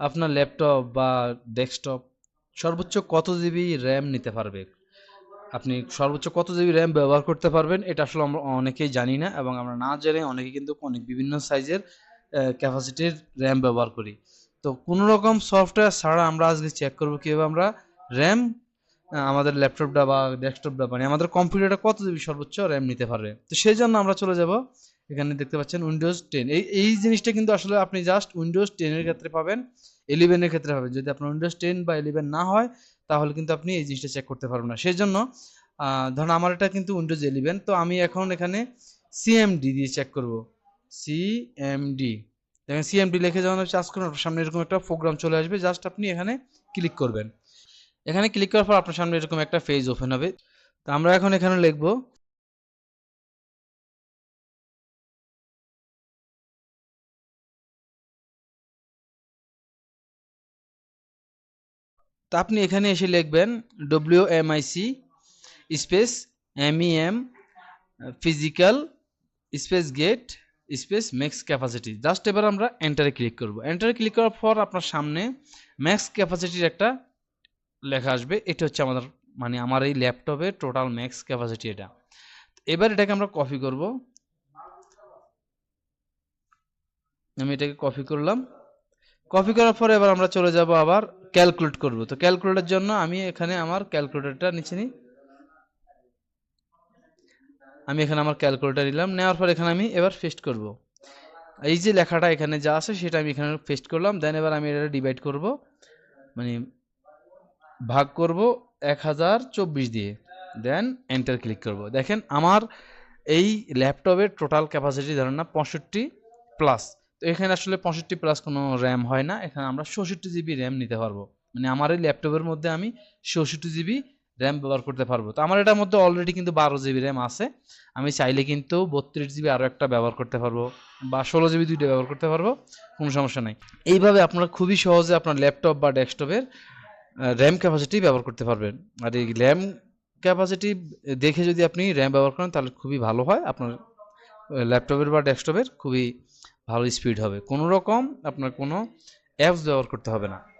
আপনার ল্যাপটপ বা ডেস্কটপ সর্বোচ্চ কত জিবি র্যাম নিতে পারবে? আপনি সর্বোচ্চ কত জিবি র্যাম ব্যবহার করতে পারবেন? এটা আসলে আমরা অনেকেই জানি না এবং আমরা না জেনে অনেকে কিন্তু অনেক বিভিন্ন সাইজের ক্যাপাসিটির র্যাম ব্যবহার করি। তো কোনো রকম সফটওয়্যার ছাড়া আমরা আজকে চেক করব কীভাবে আমরা র্যাম আমাদের ল্যাপটপটা বা ডেস্কটপটা মানে আমাদের কম্পিউটারটা কত জিবি সর্বোচ্চ র্যাম নিতে পারবে? তো সেই জন্য আমরা চলে যাব এখানে দেখতে পাচ্ছেন উইন্ডোজ টেন এই এই জিনিসটা কিন্তু আসলে আপনি জাস্ট উইন্ডোজ টেনের ক্ষেত্রে পাবেন ইলেভেনের ক্ষেত্রে পাবেন। যদি আপনার উইন্ডোজ টেন বা ইলেভেন না হয়, তাহলে কিন্তু আপনি এই জিনিসটা চেক করতে পারবেন না। সেই জন্য ধরুন আমার এটা কিন্তু উইন্ডোজ ইলেভেন তো আমি এখন এখানে সিএমডি দিয়ে চেক করব। সিএমডি দেখেন সিএমডি লিখে যখন চার্জ করুন সামনে এরকম একটা প্রোগ্রাম চলে আসবে জাস্ট আপনি এখানে ক্লিক করবেন। এখানে ক্লিক করার পর আপনার সামনে এরকম একটা পেজ ওপেন হবে। তো আমরা এখন এখানে লিখব তা আপনি এখানে এসে লিখবেন W M I C space M E M physical space get space max capacity. Just এবার আমরা এন্টারে ক্লিক করব। এন্টারে ক্লিক করার পর আপনার সামনে ম্যাক্স ক্যাপাসিটির একটা লেখা আসবে। এটা হচ্ছে আমাদের মানে আমার এই ল্যাপটপের টোটাল ম্যাক্স ক্যাপাসিটি এটা। এবার এটাকে আমরা কপি করব। আমি এটাকে কপি করলাম। কপি করার পরে এবার আমরা চলে যাব আবার ক্যালকুলেট করব। তো ক্যালকুলেটের জন্য আমি এখানে আমার ক্যালকুলেটরটা নিচে নিই। আমি এখানে আমার ক্যালকুলেটর নিলাম, নেওয়ার পর এখানে আমি এবার পেস্ট করব। এই যে লেখাটা এখানে যা আছে সেটা আমি এখানে পেস্ট করলাম দেন এবার আমি এটা ডিভাইড করব। মানে ভাগ করব এক হাজার চব্বিশ দিয়ে। দেন এন্টার ক্লিক করব। দেখেন আমার এই ল্যাপটপের টোটাল ক্যাপাসিটি ধরেন না, পঁয়ষট্টি প্লাস এখানে আসলে পঁয়ষট্টি প্লাস কোনো র্যাম হয় না। এখানে আমরা চৌষট্টি জিবি র্যাম নিতে পারব। মানে আমার এই ল্যাপটপের মধ্যে আমি চৌষট্টি জিবি র্যাম ব্যবহার করতে পারব। তো আমার এটার মধ্যে অলরেডি কিন্তু বারো জিবি র্যাম আছে। আমি চাইলে কিন্তু বত্রিশ জিবি আরও একটা ব্যবহার করতে পারব বা ষোলো জিবি দুইটা ব্যবহার করতে পারব। কোনো সমস্যা নাই। এইভাবে আপনারা খুবই সহজে আপনার ল্যাপটপ বা ডেস্কটপের র্যাম ক্যাপাসিটি ব্যবহার করতে পারবেন। আর এই র্যাম ক্যাপাসিটি দেখে যদি আপনি র্যাম ব্যবহার করেন তাহলে খুবই ভালো হয়। আপনার ল্যাপটপের বা ডেস্কটপের খুবই ভালো স্পিড হবে। কোনো রকম আপনার কোনো অ্যাপস ব্যবহার করতে হবে না।